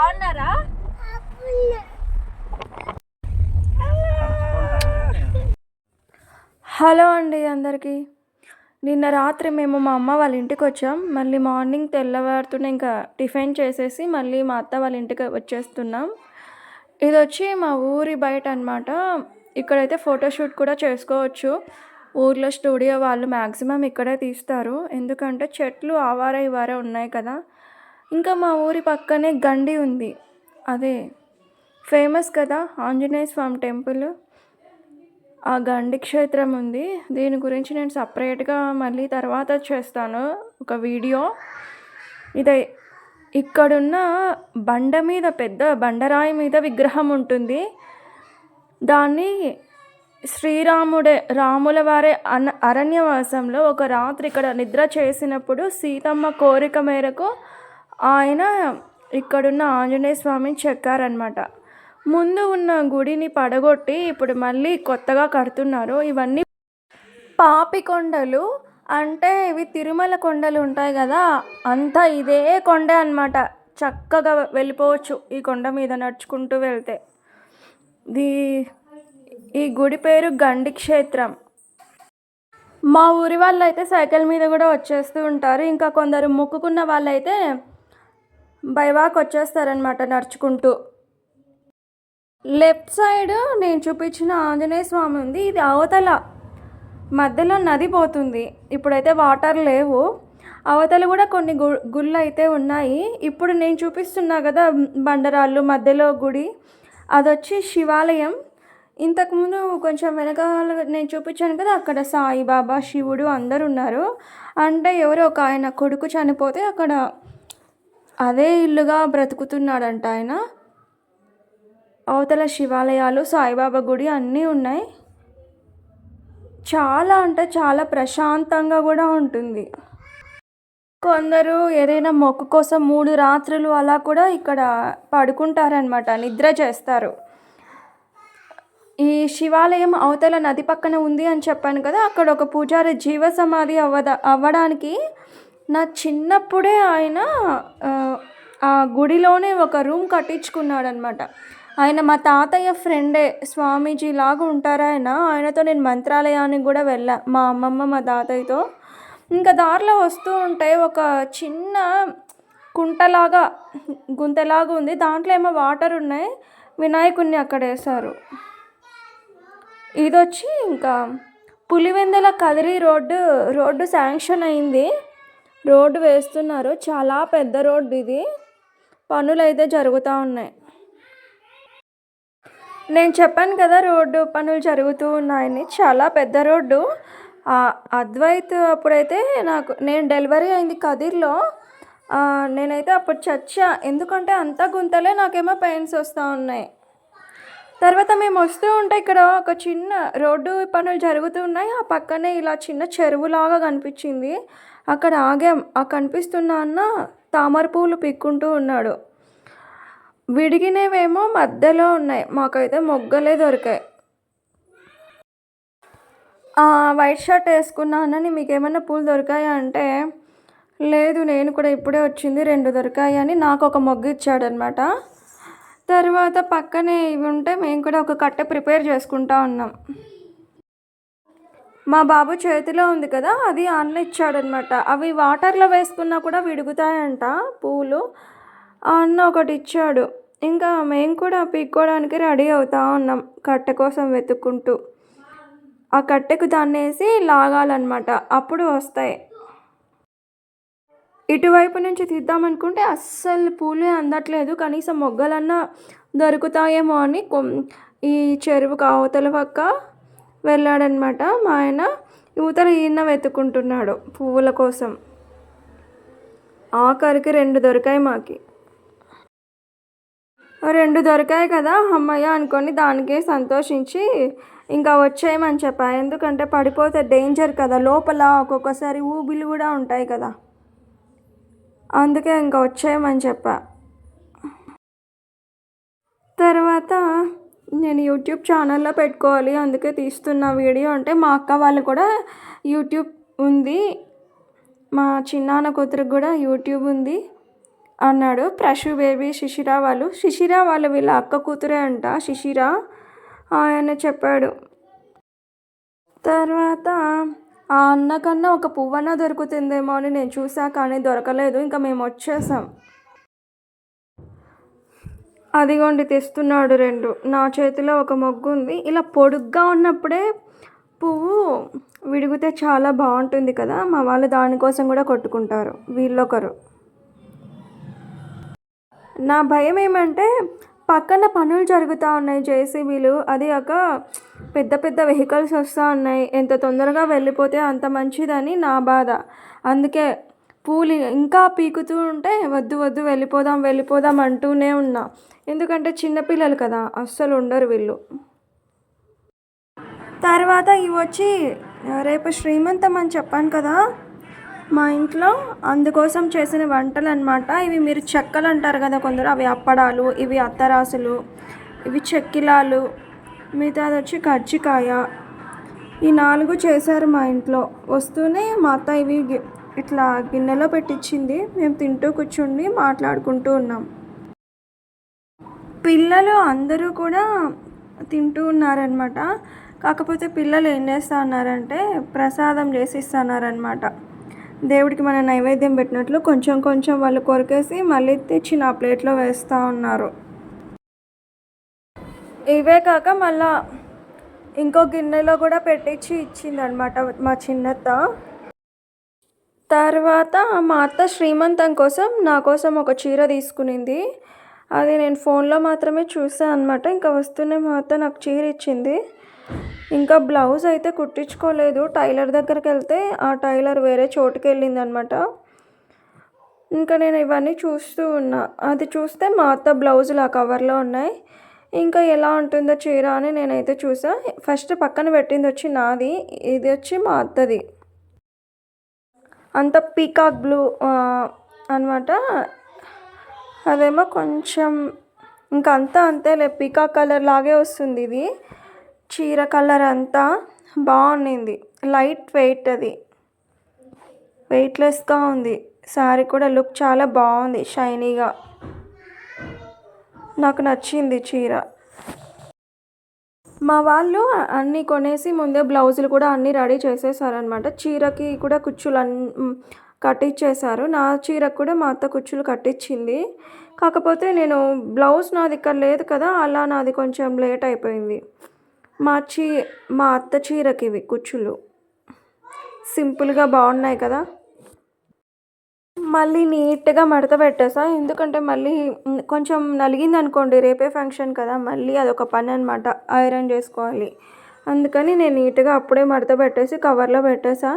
బాగున్నారా? హలో అండి అందరికీ. నిన్న రాత్రి మేము మా అమ్మ వాళ్ళ ఇంటికి వచ్చాం. మళ్ళీ మార్నింగ్ తెల్లవారుతూనే ఇంకా టిఫిన్ చేసేసి మళ్ళీ మా అత్త వాళ్ళ ఇంటికి వచ్చేస్తున్నాం. ఇది వచ్చి మా ఊరి బయట అనమాట ఇక్కడైతే ఫోటోషూట్ కూడా చేసుకోవచ్చు. ఊర్లో స్టూడియో వాళ్ళు మ్యాక్సిమం ఇక్కడే తీస్తారు. ఎందుకంటే చెట్లు ఆవార ఇవార ఉన్నాయి కదా. ఇంకా మా ఊరి పక్కనే గండి ఉంది. అదే ఫేమస్ కదా ఆంజనేయ స్వామి టెంపుల్. ఆ గండి క్షేత్రం ఉంది. దీని గురించి నేను సపరేట్గా మళ్ళీ తర్వాత చేస్తాను ఒక వీడియో. ఇదే ఇక్కడున్న బండ మీద పెద్ద బండరాయి మీద విగ్రహం ఉంటుంది. దాన్ని శ్రీరాముడే రాముల వారే అన అరణ్యవాసంలో ఒక రాత్రి ఇక్కడ నిద్ర చేసినప్పుడు సీతమ్మ కోరిక మేరకు ఆయన ఇక్కడున్న ఆంజనేయ స్వామిని చెక్కారనమాట ముందు ఉన్న గుడిని పడగొట్టి ఇప్పుడు మళ్ళీ కొత్తగా కడుతున్నారు. ఇవన్నీ పాపి కొండలు అంటే ఇవి తిరుమల కొండలు ఉంటాయి కదా అంతా ఇదే కొండే అన్నమాట. చక్కగా వెళ్ళిపోవచ్చు ఈ కొండ మీద నడుచుకుంటూ వెళ్తే. దీ ఈ గుడి పేరు గండి క్షేత్రం. మా ఊరి వాళ్ళు అయితే సైకిల్ మీద కూడా వచ్చేస్తూ ఉంటారు. ఇంకా కొందరు మొక్కుకున్న వాళ్ళైతే బైవాక్ వచ్చేస్తారనమాట నడుచుకుంటూ. లెఫ్ట్ సైడ్ నేను చూపించిన ఆంజనేయ స్వామి ఉంది ఇది అవతల. మధ్యలో నది పోతుంది. ఇప్పుడైతే వాటర్ లేవు. అవతల కూడా కొన్ని గు గుళ్ళు అయితే ఉన్నాయి. ఇప్పుడు నేను చూపిస్తున్నా కదా బండరాళ్ళు మధ్యలో గుడి. అదొచ్చి శివాలయం. ఇంతకుముందు కొంచెం వెనకాల నేను చూపించాను కదా అక్కడ సాయిబాబా శివుడు అందరు ఉన్నారు అంటే ఎవరో ఒక ఆయన కొడుకు చనిపోతే అక్కడ అదే ఇల్లుగా బ్రతుకుతున్నాడంట ఆయన. అవతల శివాలయాలు సాయిబాబా గుడి అన్నీ ఉన్నాయి. చాలా అంటే చాలా ప్రశాంతంగా కూడా ఉంటుంది. కొందరు ఏదైనా మొక్కు కోసం మూడు రాత్రులు అలా కూడా ఇక్కడ పడుకుంటారనమాట నిద్ర చేస్తారు. ఈ శివాలయం అవతల నది పక్కన ఉంది అని చెప్పాను కదా అక్కడ ఒక పూజారి జీవ సమాధి అవ్వద అవ్వడానికి నా చిన్నప్పుడే ఆయన ఆ, గుడిలోనే ఒక రూమ్ కట్టించుకున్నాడనమాట ఆయన మా తాతయ్య ఫ్రెండే స్వామీజీ లాగా ఉంటారు ఆయన. ఆయనతో నేను మంత్రాలయానికి కూడా వెళ్ళా మా అమ్మమ్మ మా తాతయ్యతో. ఇంకా దారిలో వస్తూ ఉంటే ఒక చిన్న కుంటలాగా గుంతలాగా ఉంది. దాంట్లో ఏమో వాటర్ ఉన్నాయి. వినాయకుడిని అక్కడ వేశారు. ఇదొచ్చి ఇంకా Pulivendula Kadiri road road sanction అయింది. రోడ్డు వేస్తున్నారు. చాలా పెద్ద రోడ్డు ఇది. పనులు అయితే జరుగుతూ ఉన్నాయి. నేను చెప్పాను కదా రోడ్డు పనులు జరుగుతూ ఉన్నాయని. చాలా పెద్ద రోడ్డు. అద్వైత్ అప్పుడైతే నాకు నేను డెలివరీ అయింది కదిర్లో. నేనైతే అప్పుడు చచ్చా. ఎందుకంటే అంత గుంతలే నాకేమో పెయిన్స్ వస్తూ ఉన్నాయి. తర్వాత మేము వస్తూ ఉంటే ఇక్కడ ఒక చిన్న రోడ్డు పనులు జరుగుతూ ఉన్నాయి. ఆ పక్కనే ఇలా చిన్న చెరువులాగా కనిపించింది. అక్కడ ఆగాం. ఆ కనిపిస్తున్న అన్న తామర పూలు పిక్కుంటూ ఉన్నాడు. విడిగినవేమో మధ్యలో ఉన్నాయి. మాకైతే మొగ్గలే దొరికాయి. వైట్ షర్ట్ వేసుకున్నానని అన్నని మీకు ఏమైనా పూలు దొరికాయా అంటే లేదు నేను కూడా ఇప్పుడే వచ్చింది రెండు దొరికాయి అని నాకు ఒక మొగ్గు ఇచ్చాడనమాట తర్వాత పక్కనే ఇవి ఉంటే మేము కూడా ఒక కట్టె ప్రిపేర్ చేసుకుంటా ఉన్నాం. మా బాబు చేతిలో ఉంది కదా అది అన్న ఇచ్చాడనమాట అవి వాటర్లో వేసుకున్నా కూడా విడుగుతాయంట పూలు. అన్న ఒకటి ఇచ్చాడు. ఇంకా మేము కూడా పీక్కోవడానికి రెడీ అవుతా ఉన్నాం కట్టె కోసం వెతుక్కుంటూ. ఆ కట్టెకు దాన్నేసి లాగాలన్నమాట. అప్పుడు వస్తాయి. ఇటువైపు నుంచి తీద్దామనుకుంటే అస్సలు పూలే అందట్లేదు. కనీసం మొగ్గలన్నా దొరుకుతాయేమో అని కొం- ఈ చెరువుకు అవతల పక్క వెళ్ళాడనమాట మా ఆయన. యువతల ఈయన వెతుక్కుంటున్నాడు పువ్వుల కోసం. ఆఖరికి రెండు దొరికాయి మాకి. రెండు దొరికాయి కదా అమ్మయ్య అనుకొని దానికే సంతోషించి ఇంకా వచ్చేయమని చెప్పా. ఎందుకంటే పడిపోతే డేంజర్ కదా. లోపల ఒక్కొక్కసారి ఊబిలు కూడా ఉంటాయి కదా. అందుకే ఇంకా వచ్చేయమని చెప్పా. తర్వాత నేను యూట్యూబ్ ఛానల్లో పెట్టుకోవాలి అందుకే తీస్తున్న వీడియో అంటే మా అక్క వాళ్ళు కూడా యూట్యూబ్ ఉంది. మా చిన్నాన్న కూతురికి కూడా యూట్యూబ్ ఉంది అన్నాడు. ప్రశు బేబీ శిశిర వాళ్ళు. శిశిర వాళ్ళు వీళ్ళ అక్క కూతురే అంట శిశిర. ఆయన చెప్పాడు. తర్వాత ఆ అన్నకన్నా ఒక పువ్వన్నా దొరుకుతుందేమో అని నేను చూసా కానీ దొరకలేదు. ఇంకా మేము వచ్చేసాం. అదిగోండి తెస్తున్నాడు రెండు. నా చేతిలో ఒక మొగ్గు ఉంది ఇలా పొడుగ్గా ఉన్నప్పుడే పువ్వు విడిగితే చాలా బాగుంటుంది కదా. మా వాళ్ళు దానికోసం కూడా కొట్టుకుంటారు. వీళ్ళొకరు. నా భయం ఏమంటే పక్కన పనులు జరుగుతూ ఉన్నాయి జేసీబీలు. అది ఒక పెద్ద పెద్ద వెహికల్స్ వస్తూ ఉన్నాయి. ఎంత తొందరగా వెళ్ళిపోతే అంత మంచిదని నా బాధ. అందుకే పూలు ఇంకా పీకుతూ ఉంటే వద్దు వద్దు వెళ్ళిపోదాం వెళ్ళిపోదాం అంటూనే ఉన్నా. ఎందుకంటే చిన్నపిల్లలు కదా అస్సలు ఉండరు వీళ్ళు. తర్వాత ఇవి వచ్చి రేపు శ్రీమంతం అని చెప్పాను కదా మా ఇంట్లో అందుకోసం చేసిన వంటలు అనమాట ఇవి మీరు చెక్కలు అంటారు కదా కొందరు అవి అప్పడాలు ఇవి అత్తరాసులు ఇవి చెక్కిలాలు మిగతాది వచ్చి కజ్జికాయ. ఈ నాలుగు చేశారు మా ఇంట్లో. వస్తూనే మా అత్త ఇవి ఇట్లా గిన్నెలో పెట్టించింది మేము తింటూ కూర్చుండి మాట్లాడుకుంటూ ఉన్నాం. పిల్లలు అందరూ కూడా తింటూ ఉన్నారనమాట కాకపోతే పిల్లలు ఏం చేస్తా ఉన్నారంటే ప్రసాదం చేసి ఇస్తున్నారనమాట దేవుడికి మన నైవేద్యం పెట్టినట్లు కొంచెం కొంచెం వాళ్ళు కొరికేసి మళ్ళీ తెచ్చి నా ప్లేట్లో వేస్తూ ఉన్నారు. ఇవే కాక మళ్ళా ఇంకో గిన్నెలో కూడా పెట్టించి ఇచ్చిందనమాట మా చిన్నత్త. తర్వాత మా అత్త శ్రీమంతం కోసం నా కోసం ఒక చీర తీసుకునింది. అది నేను ఫోన్లో మాత్రమే చూసాను అనమాట ఇంకా వస్తూనే మా అత్త నాకు చీర ఇచ్చింది. ఇంకా బ్లౌజ్ అయితే కుట్టించుకోలేదు. టైలర్ దగ్గరికి వెళ్తే ఆ టైలర్ వేరే చోటుకి వెళ్ళింది అనమాట ఇంకా నేను ఇవన్నీ చూస్తూ ఉన్నా. అది చూస్తే మా అత్త బ్లౌజులు ఆ కవర్లో ఉన్నాయి. ఇంకా ఎలా ఉంటుందో చీర అని నేనైతే చూసా. ఫస్ట్ పక్కన పెట్టింది వచ్చి నాది ఇది వచ్చి మా అత్తది. అంత పీకాక్ బ్లూ అనమాట అదేమో కొంచెం ఇంకా అంతా అంతేలే పీకాక్ కలర్ లాగే వస్తుంది ఇది. చీర కలర్ అంతా బాగుండింది. లైట్ వెయిట్ అది. వెయిట్లెస్గా ఉంది. శారీ కూడా లుక్ చాలా బాగుంది షైనీగా. నాకు నచ్చింది చీర. మా వాళ్ళు అన్నీ కొనేసి ముందే బ్లౌజులు కూడా అన్నీ రెడీ చేసేసారనమాట చీరకి కూడా కుచ్చులు అన్ కట్టించేశారు నా చీరకు కూడా మా అత్త కుచ్చులు కట్టించింది కాకపోతే నేను బ్లౌజ్ నాది ఇక్కడ లేదు కదా అలా నాది కొంచెం లేట్ అయిపోయింది. మా చీ మా అత్త చీరకి ఇవి కుచ్చులు. సింపుల్గా బాగున్నాయి కదా. మళ్ళీ నీట్గా మడత పెట్టేసా. ఎందుకంటే మళ్ళీ కొంచెం నలిగింది అనుకోండి రేపే ఫంక్షన్ కదా మళ్ళీ అదొక పని అనమాట ఐరన్ చేసుకోవాలి. అందుకని నేను నీట్గా అప్పుడే మడత పెట్టేసి కవర్లో పెట్టేసా.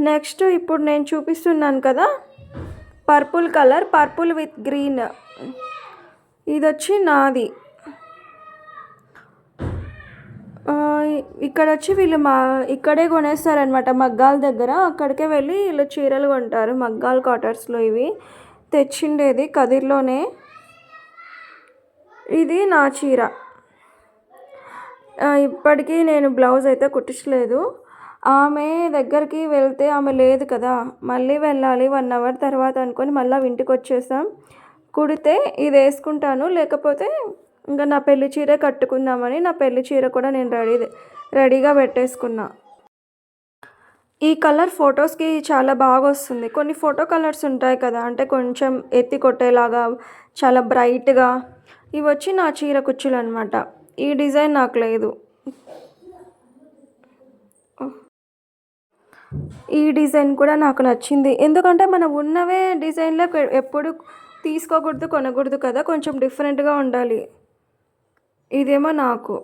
నెక్స్ట్ ఇప్పుడు నేను చూపిస్తున్నాను కదా purple colour purple with green. ఇది వచ్చి నాది ఆ, ఇక్కడ వచ్చి వీళ్ళు మా ఇక్కడే కొనేస్తారనమాట మగ్గాల దగ్గర. అక్కడికే వెళ్ళి వీళ్ళు చీరలు కొంటారు. మగ్గాల క్వార్టర్స్లో ఇవి. తెచ్చిండేది కదిర్లోనే. ఇది నా చీర. ఇప్పటికీ నేను బ్లౌజ్ అయితే కుట్టించలేదు. ఆమె దగ్గరికి వెళ్తే ఆమె లేదు కదా. మళ్ళీ వెళ్ళాలి వన్ అవర్ తర్వాత అనుకొని మళ్ళీ ఇంటికి వచ్చేసాం కుడితే ఇది వేసుకుంటాను. లేకపోతే ఇంకా నా పెళ్ళి చీర కట్టుకుందామని నా పెళ్ళి చీర కూడా నేను రెడీ రెడీగా పెట్టేసుకున్నా. ఈ కలర్ ఫొటోస్కి చాలా బాగా వస్తుంది. కొన్ని ఫోటో కలర్స్ ఉంటాయి కదా అంటే కొంచెం ఎత్తి కొట్టేలాగా చాలా బ్రైట్గా ఇవి వచ్చి నా చీర కుచ్చులు అనమాట ఈ డిజైన్ నాకు లేదు. ఈ డిజైన్ కూడా నాకు నచ్చింది. ఎందుకంటే మనం ఉన్నవే డిజైన్లో ఎప్పుడు తీసుకోకూడదు కొనకూడదు కదా కొంచెం డిఫరెంట్గా ఉండాలి. ఇదేమో నాకు.